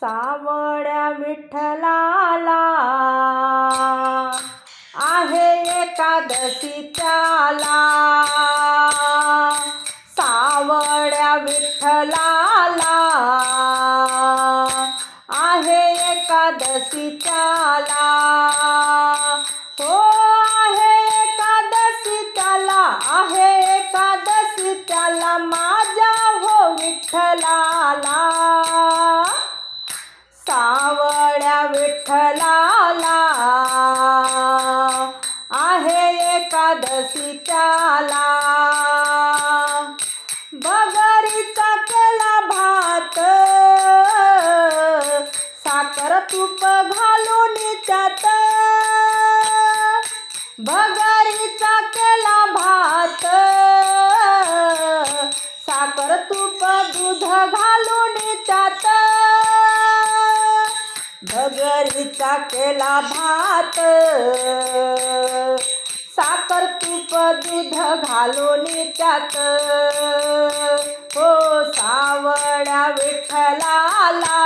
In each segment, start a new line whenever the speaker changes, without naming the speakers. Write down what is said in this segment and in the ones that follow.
सावड्या विठ्ठलाला. आहे एकादशी त्याला. सावड्या विठ्ठलाला. आहे एकादशी त्याला. हो आहे एकादशी त्याला. आहे एकादशी त्याला. माझ्या हो विठ्ठलाला. एकादशी त्याला बगरीचा केला भात. साखर तूप घालून त्यात. बगरीचा केला भात. साखर तूप दूध घालून त्यात. भगरीचा केला भात. दूध घालून त्यात. हो सावळ्या विठ्ठलाला.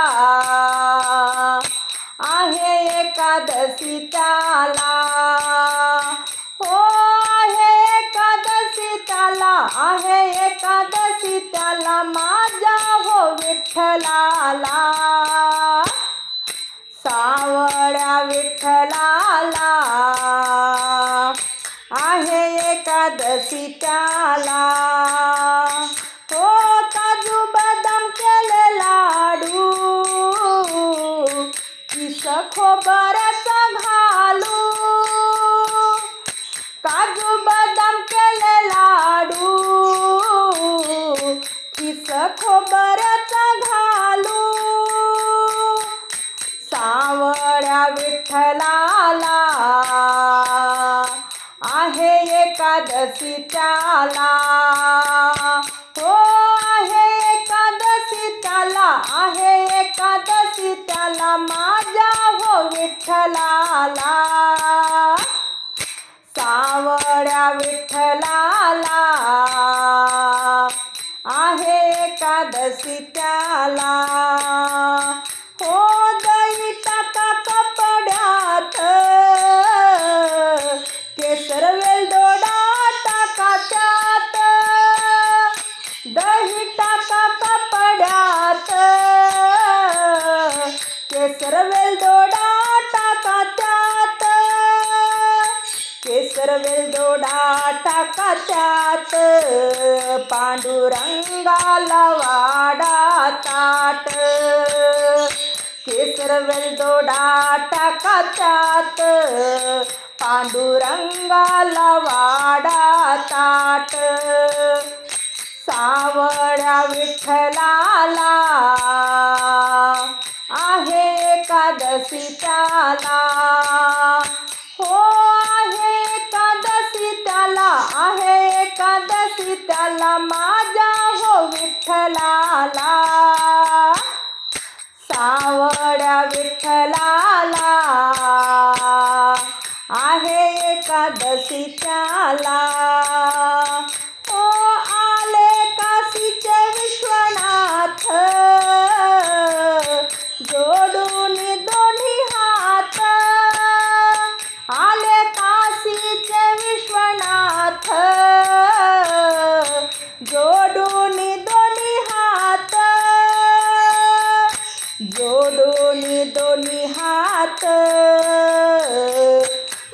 आहे एकादशी त्याला. हो आहे एकादशी त्याला. आहे एकादशी त्याला माझ्या हो विठ्ठलाला. सावळ्या विठ्ठला त्याला हो काजू बदाम केले लाडू. किस खोबऱ्याचा घालू. काजू बदाम केले लाडू. किस खोबऱ्याचा घालू. सावळ्या विठ्ठलाला केसर दोडा टाका त्यात केसर दोडा टाका त्यात पांडुरंगाला वाडा ताट केसर दोडा टाका त्यात पांडुरंगाला वाडा ताट सावळ्या विठ्ठल एकादशी त्याला हो आहे एकादशी त्याला आहे एकादशी त्याला माझ्या हो विठ्ठलाला. सावड्या विठ्ठलाला आहे एकादशी त्याला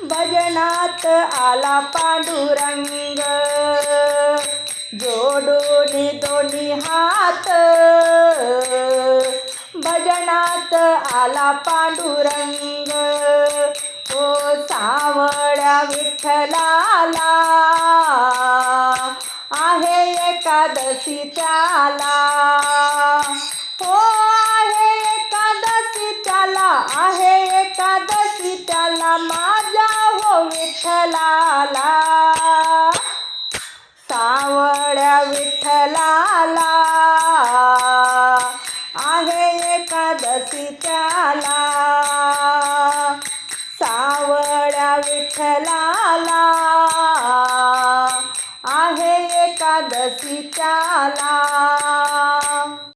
भजनात आला पांडुरंग. जोडोनी दोन्ही हात. भजनात आला पांडुरंग. ओ सावळ्या विठ्ठलाला. आहे एकादशी त्याला विठ्ठलाला. सावळ्या विठ्ठलाला. आहे एकादशी त्याला. सावळ्या विठ्ठलाला. आहे एकादशी त्याला.